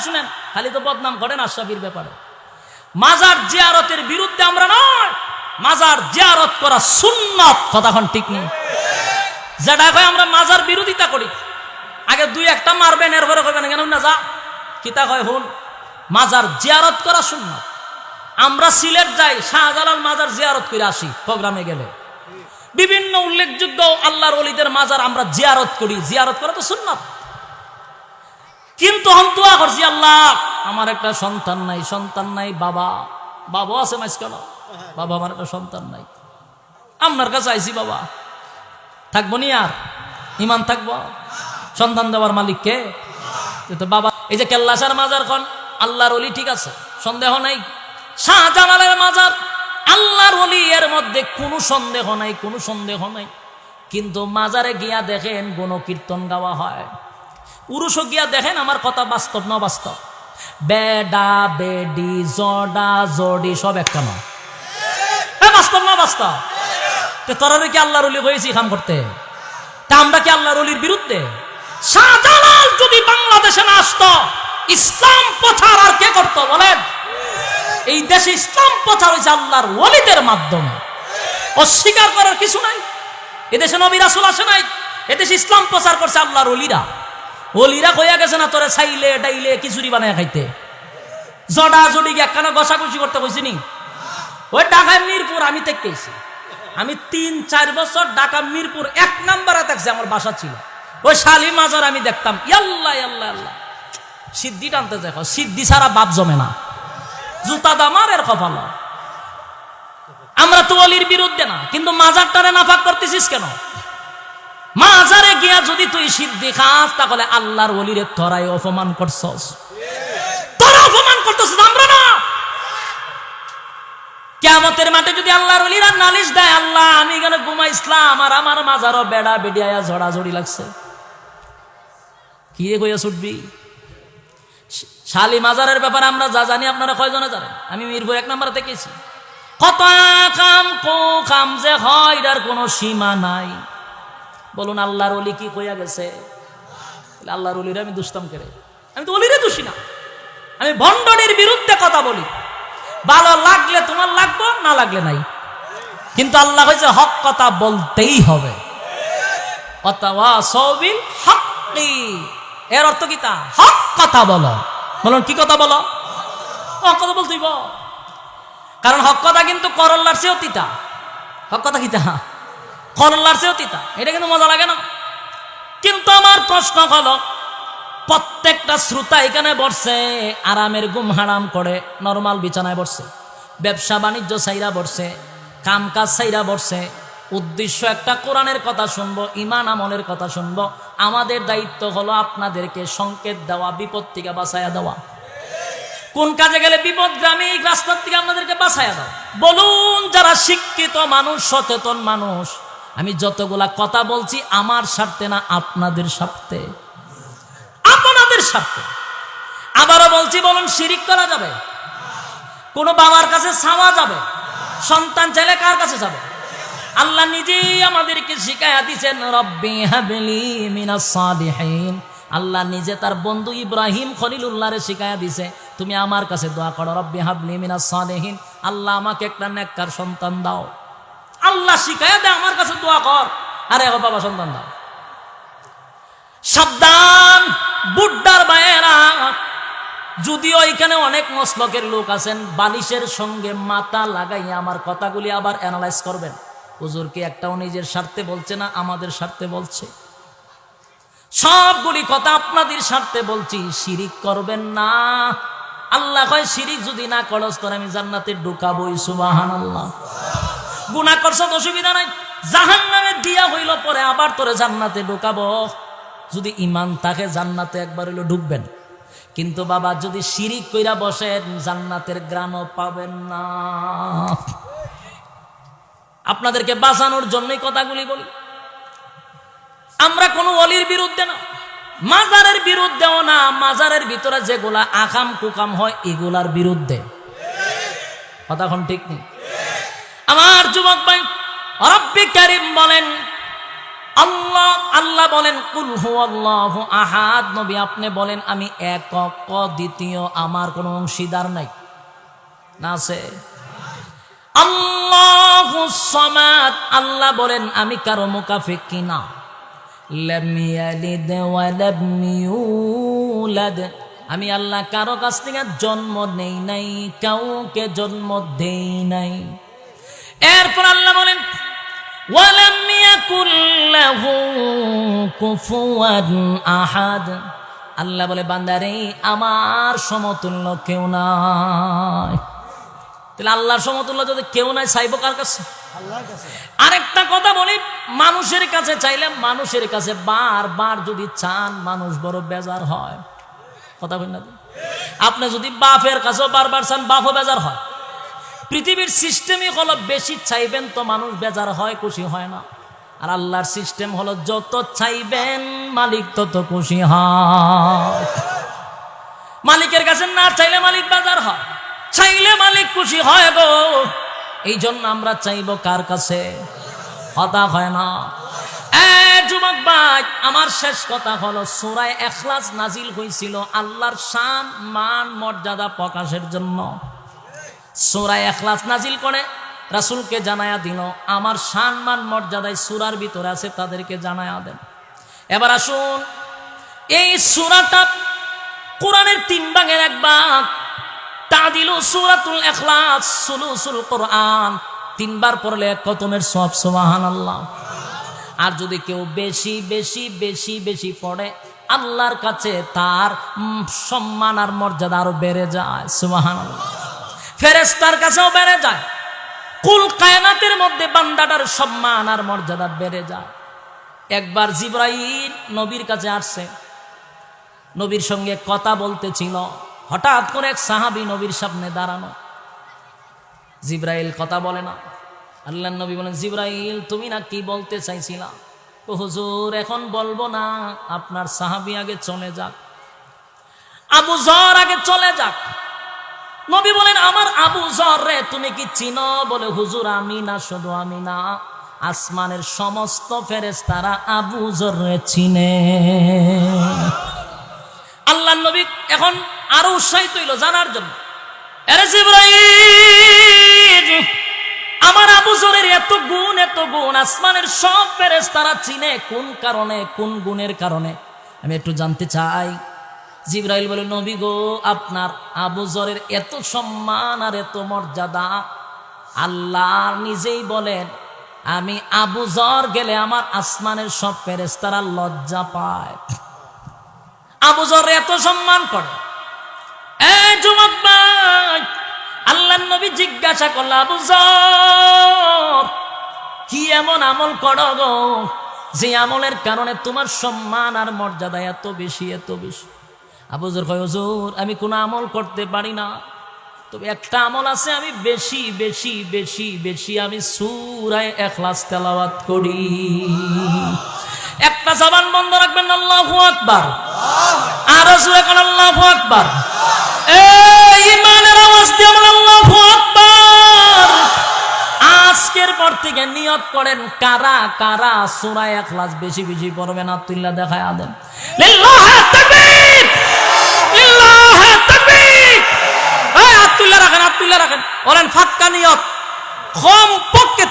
শুনেন, খালি তো বদনাম করেন আশরাফির ব্যাপারে। মাজার জিয়ারতের বিরুদ্ধে আমরা নয়, মাজার জিয়ারত করা সুন্নত কথাখন ঠিক নেই। যেটা কয় আমরা মাজার বিরোধিতা করি। আগে দুই একটা মারবেন, এরপরে কইবেন, কেন না যা। কিতা কয় হুন, মাজার জিয়ারত করা সুন্নত। আমরা সিলেট যাই, শাহজালাল মাজার জিয়ারত করে আসি, প্রোগ্রামে গেলে। বিভিন্ন উল্লেখযোগ্য আল্লাহর অলিদের মাজার আমরা জিয়ারত করি। জিয়ারত করা তো সুন্নত। কিন্তু দোয়া করছি, আল্লাহ, আমার একটা সন্তান নাই সন্তান নাই, বাবা। বাবা আছে মাঝখানে। বাবা আমার একটা সন্তান নাই। আপনার কাছে আইছি, বাবা। থাকব নি আর? ইমান থাকব? সন্তান দেওয়ার মালিক কে? তো বাবা। এই যে কেল্লাসার মাজার খন, আল্লাহর অলি ঠিক আছে, সন্দেহ নাই। শাহজালালের মাজার, আল্লাহর অলি এর মধ্যে কোনো সন্দেহ নাই, কোনো সন্দেহ নাই। কিন্তু মাজারে গিয়া দেখেন গুণ কীর্তন গাওয়া হয়। পুরুষ গিয়া দেখেন আমার কথা বাস্তব না বাস্তব বেডা, বেডি, জডা, জডি, সব একটা হ্যাঁ বাস্তব না বাস্তব তো তোরা কি হয়েছি খাম করতে? তা আমরা কি বিরুদ্ধে? শাহজালাল যদি বাংলাদেশে না আসতো, ইসলাম প্রচার আর কে করতো বলেন? এই দেশে ইসলাম প্রচার হয়েছে আল্লাহর ওলিদের মাধ্যমে। অস্বীকার করার কিছু নাই। এদেশে নবী রাসুল আসে নাই। এদেশে ইসলাম প্রচার করছে আল্লাহর অলিরা। অলিরা কইয়া গেছে না, তোরে ছাইলে ডাইলে খিচুড়ি বানায় খাইতে। জডা জডি একখানা ঘষাঘষি করতে কইছি নি? ওই ঢাকায় মিরপুর, আমি দেখতেছি আমি তিন, চার বছর ঢাকা মিরপুর, এক নাম্বারে থাকছে, আমার বাসা ছিল। ওই শালি মাজার আমি দেখতাম। ইয়াল্লা ইয়াল্লা আল্লাহ সিদ্ধি টানতে দেখো সিদ্ধি ছাড়া বাপ জমে না। জুতা দামার এর কপাল। আমরা তো অলির বিরুদ্ধে না, কিন্তু মাজারটারে নাফাক করতেছিস কেন? গিয়া যদি তুই সিদ্ধি খাস, তাহলে আল্লাহর অলিরে তোরাই অপমান করছস। তোরা অপমান করতেছিস, আমরা না। কেমতের মাঠে যদি আল্লাহর অলিরা নালিশ দেয়, আল্লাহ, আমি এখানে ঘুমাইছিলাম আর আমার মাজারও বেড়া বেডিয়া ঝড়াঝড়ি লাগছে। কি রে কইয়া ছুটবি? শালি মাজারের ব্যাপারে আমরা যা জানি, আপনারা কয়জনে জানেন? আমি মিরপুর এক নাম্বার দেখেছি কত কাম কো কাম যে হয়, এটার কোনো সীমা নাই। বলুন, আল্লাহর অলি কি কইয়া গেছে? আল্লাহর অলিরে আমি দুষ্টাম করে। আমি তো অলিরে দোষী না। আমি ভণ্ডনের বিরুদ্ধে কথা বলি। ভালো লাগলে তোমার লাগবো, না লাগলে নাই। কিন্তু আল্লাহ হয়েছে হক কথা বলতেই হবে। এর অর্থ কি তা? হক কথা বলো। বলুন, কি কথা বলো? হক কথা বলতেই বল কারণ হক কথা কিন্তু করল্লার চেয়েও তিতা। হক কথা কিতা করল্লার চেয়েও তিতা। এটা কিন্তু মজা লাগে না। কিন্তু আমার প্রশ্ন হলো, প্রত্যেকটা শ্রোতা এখানে বসছে, আরামের ঘুম হারাম করে, নর্মাল বিছানায় বসছে, ব্যবসা বাণিজ্য সাইরা বসছে কাম কাজ সাইরা বসছে, উদ্দেশ্য একটা কোরআনের কথা শুনব ইমান আমলের কথা শুনব, আমাদের দায়িত্ব হলো আপনাদেরকে সংকেত দেওয়া, বিপদ থেকে বাঁচাইয়া দেওয়া। কোন কাজে গেলে বিপদ গ্রামে রাস্তার থেকে আপনাদেরকে বাঁচাইয়া দাও বলুন, যারা শিক্ষিত মানুষ, সচেতন মানুষ আমি যতগুলা কথা বলছি আমার স্বার্থে না, আপনাদের স্বার্থে। আপনাদের স্বার্থে। আবারও বলছি, বলুন, শিরিক করা যাবে? কোন বাবার কাছে ছাওয়া যাবে? সন্তান চাইলে কার কাছে যাবে? আল্লাহ নিজেই আমাদেরকে শিখাইয়া দিচ্ছেন রব্বি হাবলি মিনাস সালিহিন। আল্লাহ নিজে তার বন্ধু ইব্রাহিম খলিলুল্লাহরে শিখাইয়া দিছে, তুমি আমার কাছে দোয়া করো, রব্বি হাবলি মিনাস সালিহিন। আল্লাহ আমাকে একটা নেককার সন্তান দাও। আল্লাহ শিখাইয়া দে, আমার কাছে দোয়া কর। আরে ও বাবা, সন্তান দাও। সাবধান, বুড্ডার বায়েরা যদিও এখানে অনেক মসলকের লোক আছেন, বালিশের সঙ্গে মাথা লাগাইয়া আমার কথাগুলি আবার অ্যানালাইজ করবেন। হুজুর কি একটাও নিজের স্বার্থে বলছে না, আমাদের স্বার্থে বলছে। সবগুলি কথা আপনাদের স্বার্থে বলছি, শিরিক করবেন না। আল্লাহ কয়, শিরিক যদি না করস, তোর আমি জান্নাতে ঢুকাবই সুবাহান আল্লাহ গুণা করছ অসুবিধা নাই। জাহান নামে দিয়া হইল পরে আবার তোরে জান্নাতে ঢুকাবো। যদি ইমান থাকে, জান্নাতে একবার হইল ঢুকবেন। কিন্তু বাবা, যদি শিরিক কইরা বসেন, জান্নাতের গ্রামও পাবেন না। আপনাদেরকে বাঁচানোর জন্যই কথাগুলি বলি। আমরা কোনো অলির বিরুদ্ধে না, মাজারের বিরুদ্ধেও না, মাজারের ভিতরে যেগুলা আকাম কুকাম হয়, এগুলার বিরুদ্ধে। কথাখন ঠিক নেই। আমার যুবক ভাই, রব্বি কারিম বলেন, আল্লাহ আল্লাহ বলেন, কুল হু আল্লাহ আহাদ। নবী আপনি বলেন, আমি একক, দ্বিতীয়, আমার কোনো অংশীদার নাই। না আছে? আল্লাহ সমাদ। আল্লাহ বলেন, আমি কারও মুকাফিক কিনা আমি আল্লাহ কারও কাছ থেকে জন্ম নেই নাই, কাউকে জন্ম দেই নাই। এরপর আল্লাহ বলেন ওয়ালাম ইয়াকুল লাহু কুফুয়ান আহাদ। আল্লাহ বলে বান্দারে আমার সমতুল্য কেউ নাই। তাহলে আল্লাহর সমতুল্য যদি কেউ নাই চাইব কার কাছে? আরেকটা কথা বলি মানুষের কাছে চাইলে মানুষের কাছে বার বার যদি চান মানুষ বড় বেজার হয়। কথা বল না আপনি যদি বাপের কাছেও বারবার চান বাপও বেজার হয়। পৃথিবীর সিস্টেমই হলো বেশি চাইবেন তো মানুষ বেজার হয়, খুশি হয় না। আর আল্লাহর সিস্টেম হলো যত চাইবেন, মালিক তত খুশি হয়। মালিকের কাছে না চাইলে মালিক বাজার হয়, চাইলে মালিক খুশি হয় গো। এই জন্য আমরা চাইব কার কাছে? কথা হয় না। যুবক ভাই, আমার শেষ কথা হলো, সুরায় এখলাস নাজিল হয়েছিল আল্লাহর শান, মান, মর্যাদা প্রকাশের জন্য। সুরায় এখলাস নাজিল করে। রাসুলকে জানায়া দিল, আমার শান মান মর্যাদায় সুরার ভিতরে আছে, তাদেরকে জানায়া দেন। এবার আসুন, এই সুরাটা কোরআনের তিন ভাগের এক ভাগ। তাদিলু সূরাতুল ইখলাস, সুলুসুল কোরআন। তিনবার পড়লে এক কতমের সব সোহান আল্লাহ আর যদি কেউ বেশি বেশি বেশি বেশি পড়ে, আল্লাহর কাছে তার সম্মান আর মর্যাদা আরও বেড়ে যায়, সুবহানাল্লাহ। ফেরেশতার কাছেও বেড়ে যায়। কুল কায়নাতের মধ্যে বান্দাটার সম্মান আর মর্যাদা বেড়ে যায়। একবার জিব্রাইল নবীর কাছে আসছে। নবীর সঙ্গে কথা বলতেছিল। হঠাৎ করে এক সাহাবি নবীর সামনে দাঁড়ানো। জিব্রাইল কথা বলে না। আল্লাহ নবী বলেন, জিব্রাইল, তুমি না কি বলতে চাইছিলা? ও হুজুর, এখন বলব না। আপনার সাহাবি আগে চলে যাক। আবু জর আগে চলে যাক। নবী বলেন, আমার আবু জর রে, তুমি কি চিনো? বলে, হুজুর, আমি না, শুধু আমি না। আসমানের সমস্ত ফেরেশতারা আবু জর রে চিনে। আল্লাহ নবী এখন আরও উৎসাহিত হইল জানার জন্য। আমার আবু জরের এত গুণ এত গুণ, আসমানের সব ফেরেস তারা চিনে কোন কারণে, কোন গুণের কারণে? আমি একটু জানতে চাই জিব্রাইল বলে, নবী গো, আপনার আবু জরের এত সম্মান আর এত মর্যাদা, আল্লাহ নিজেই বলেন, আমি আবু জর গেলে আমার আসমানের সব ফেরেস্তারা লজ্জা পায়। আবু জর এত সম্মান করে। আল্লাহ নবী জিজ্ঞাসা করল, আবু জর, কি এমন আমল করো গো? যে আমলের কারণে তোমার সম্মান আর মর্যাদা এত বেশি এত বেশি। আবু জর কয়, হুজুর, আমি কোনো আমল করতে পারি না। তবে একটা আমল আছে, আমি বেশি বেশি বেশি বেশি আমি সুরায় এখলাস তেলাওয়াত করি। একটা জবান বন্ধ রাখবেন, আল্লাহু আকবার। আরও সুরে কোন, আল্লাহু আকবার। এই ইমানের আওয়াজ দিয়ে আমরা আল্লাহু আকবার। আজকের পর থেকে নিয়ত করেন, কারা কারা সূরা ইখলাস বেশি বেশি পড়বেন আব্দুল্লাহ দেখায় আদেন এই রাখেন হাত তুলে রাখেন। বলেন ফাক্কা নিয়ত। কম পক্ষে